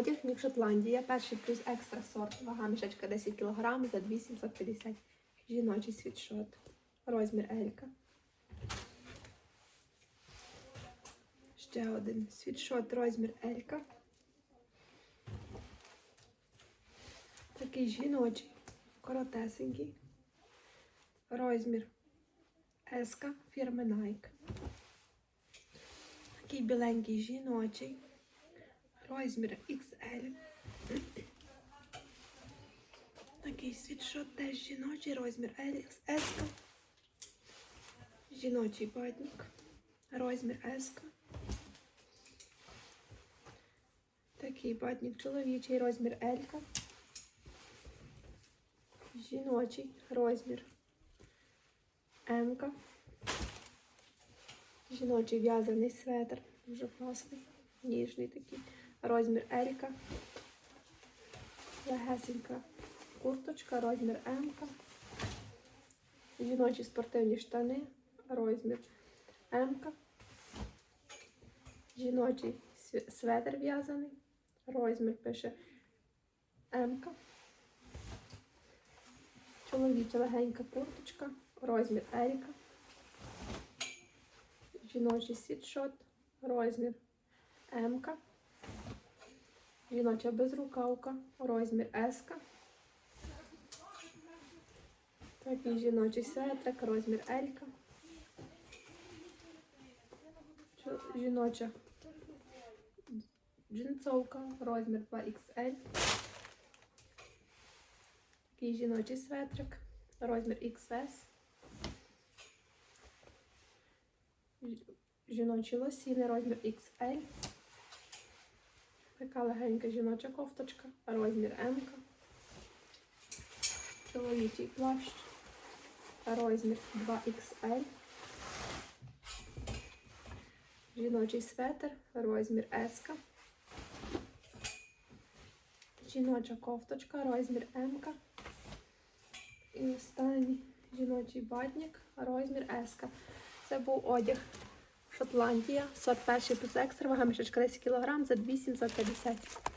одяг мік Шотландія. Перший плюс екстра сорт. Вага мішечка 10 кг за 2750. Жіночий світшот. Розмір Елька. Ще один світшот, розмір Елька. Такий жіночий, коротесенький. Розмір Еска фірми Nike. Такий біленький жіночий. Розмір XL. Такий світшот теж жіночий, розмір S. Жіночий батник. Розмір S. Такий батник чоловічий, розмір L. Жіночий розмір М. Жіночий в'язаний светр. Дуже класний, ніжний такий. Розмір Елька. Легесенька курточка, розмір М. Жіночі спортивні штани, розмір М. Жіночий светр в'язаний. Розмір пише М. Чоловіча легенька курточка, розмір Елька. Жіночий світшот, розмір М. Жіноча безрукавка, розмір С. Такий жіночий светрик, розмір L. Жіноча джинсовка, розмір 2XL. Такий жіночий светрик, розмір XS. Жіночі лосіни, розмір XL. Така легенька жіноча кофточка, розмір М. Чоловічий плащ, розмір 2XL. Жіночий светр, розмір S. Жіноча кофточка, розмір М. І останній жіночий батник, розмір S. Це був одяг Шотландія, сорт перший плюс екстра, вага мішечка 10 кг за 2750.